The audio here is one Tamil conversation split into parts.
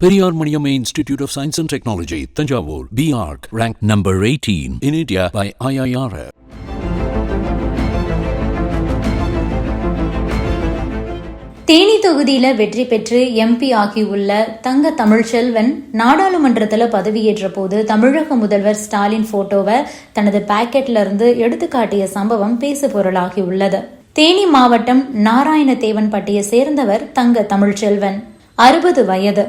Periyar Maniam institute of science and technology Thanjavur B Arch rank number eighteen in India by IIR Theni தொகுதியில் வெற்றி பெற்று எம்பி ஆகியுள்ள தங்க தமிழ்ச்செல்வன் நாடாளுமன்றத்தில் பதவியேற்ற போது தமிழக முதல்வர் ஸ்டாலின் போட்டோவை தனது பாக்கெட்லிருந்து எடுத்து காட்டிய சம்பவம் பேசு பொருளாகியுள்ளது தேனி மாவட்டம் நாராயணதேவன்பட்டியை சேர்ந்தவர் தங்க தமிழ்ச்செல்வன் அறுபது வயது.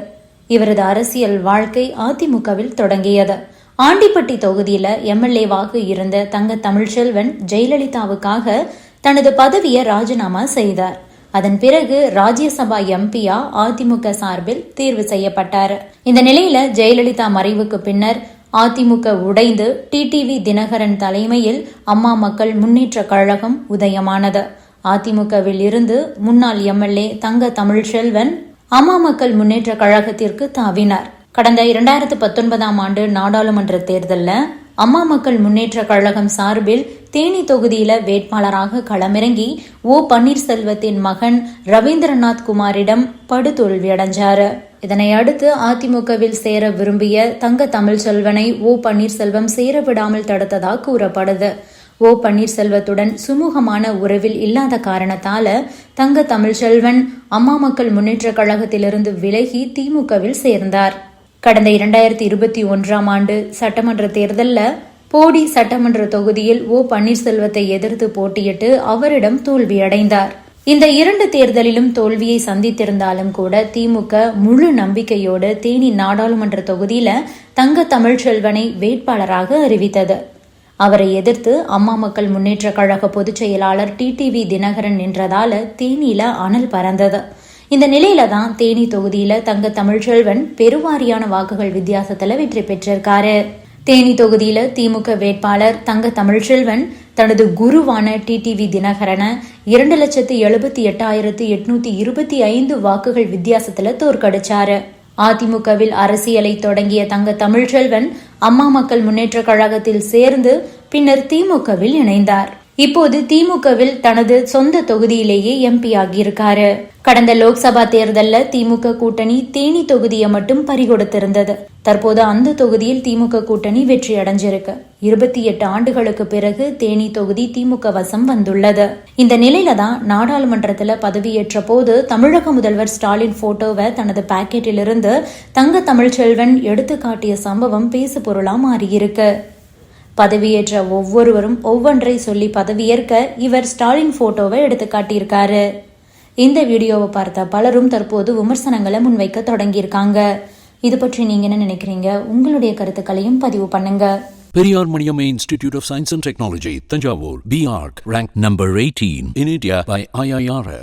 இவரது அரசியல் வாழ்க்கை அதிமுகவில் தொடங்கியது. ஆண்டிப்பட்டி தொகுதியில எம்எல்ஏவாக இருந்த தங்க தமிழ்ச்செல்வன் ஜெயலலிதாவுக்காக தனது பதவியை ராஜினாமா செய்தார். அதன் பிறகு ராஜ்யசபா எம்பியா அதிமுக சார்பில் தேர்வு செய்யப்பட்டார். இந்த நிலையில ஜெயலலிதா மறைவுக்கு பின்னர் அதிமுக உடைந்து டிடிவி தினகரன் தலைமையில் அம்மா மக்கள் முன்னேற்ற கழகம் உதயமானது. அதிமுகவில் இருந்து முன்னாள் எம்எல்ஏ தங்க தமிழ்ச்செல்வன் அம்மா மக்கள் முன்னேற்ற கழகத்திற்கு தாவினார். கடந்த இரண்டாயிரத்து பத்தொன்பதாம் ஆண்டு நாடாளுமன்ற தேர்தலில் அம்மா மக்கள் முன்னேற்ற கழகம் சார்பில் தேனி தொகுதியில வேட்பாளராக களமிறங்கி ஓ பன்னீர்செல்வத்தின் மகன் ரவீந்திரநாத் குமாரிடம் படுதோல்வியடைஞ்சாரு. இதனை அடுத்து அதிமுகவில் சேர விரும்பிய தங்க தமிழ்ச்செல்வனை ஓ பன்னீர்செல்வம் சேர விடாமல் தடுத்ததாக கூறப்படுது. ஓ பன்னீர்செல்வத்துடன் சுமூகமான உறவில் இல்லாத காரணத்தால தங்க தமிழ்ச்செல்வன் அம்மா மக்கள் முன்னேற்ற கழகத்திலிருந்து விலகி திமுகவில் சேர்ந்தார். கடந்த இரண்டாயிரத்தி இருபத்தி ஒன்றாம் ஆண்டு சட்டமன்ற தேர்தலில் போடி சட்டமன்ற தொகுதியில் ஓ பன்னீர்செல்வத்தை எதிர்த்து போட்டியிட்டு அவரிடம் தோல்வியடைந்தார் இந்த இரண்டு தேர்தலிலும் தோல்வியை சந்தித்திருந்தாலும் கூட திமுக முழு நம்பிக்கையோடு தேனி நாடாளுமன்ற தொகுதியில தங்க தமிழ்ச்செல்வனை வேட்பாளராக அறிவித்தது. அவரை எதிர்த்து அம்மா மக்கள் முன்னேற்ற கழக பொதுச் செயலாளர் டிடிவி தினகரன் நின்றதால தேனியில அனல் பறந்தது. இந்த நிலையில தான் தேனி தொகுதியில தங்க தமிழ்ச்செல்வன் பெருவாரியான வாக்குகள் வித்தியாசத்துல வெற்றி பெற்றிருக்காரு. தேனி தொகுதியில திமுக வேட்பாளர் தங்க தமிழ்ச்செல்வன் தனது குருவான டிடிவி தினகரனை இரண்டு லட்சத்து எழுபத்தி எட்டாயிரத்து எட்நூத்தி இருபத்தி ஐந்து வாக்குகள் வித்தியாசத்துல தோற்கடிச்சாரு. அதிமுகவில் அரசியலை தொடங்கிய தங்க தமிழ்ச்செல்வன் அம்மா மக்கள் முன்னேற்ற கழகத்தில் சேர்ந்து பின்னர் திமுகவில் இணைந்தார். இப்போது திமுகவில் தனது சொந்த தொகுதியிலேயே எம்பி ஆகியிருக்காரு. கடந்த லோக்சபா தேர்தலில் திமுக கூட்டணி தேனி தொகுதியை மட்டும் பறிகொடுத்திருந்தது. தற்போது அந்த தொகுதியில் திமுக கூட்டணி வெற்றி அடைஞ்சிருக்கு இருபத்தி எட்டு ஆண்டுகளுக்கு பிறகு தேனி தொகுதி திமுக வசம் வந்துள்ளது. இந்த நிலையில தான் நாடாளுமன்றத்தில் பதவியேற்ற போது தமிழக முதல்வர் ஸ்டாலின் போட்டோவை தனது பாக்கெட்டிலிருந்து தங்க தமிழ்ச்செல்வன் எடுத்து காட்டிய சம்பவம் பேசு பொருளா மாறியிருக்கு. பதவியேற்ற ஒவ்வொருவரும் ஒவ்வொன்றை சொல்லி பதவியேற்க இவர் ஸ்டாலின் போட்டோவை எடுத்து காட்டியிருக்காரு. இந்த வீடியோவை பார்த்த பலரும் தற்போது விமர்சனங்களை முன்வைக்க தொடங்கியிருக்காங்க. இது பற்றி நீங்க என்ன நினைக்கிறீங்க? உங்களுடைய கருத்துக்களையும் பதிவு பண்ணுங்க. Periyar Maniamma Institute of Science and Technology, Tanjavur, BARC, ranked number 18 in India by IIRF.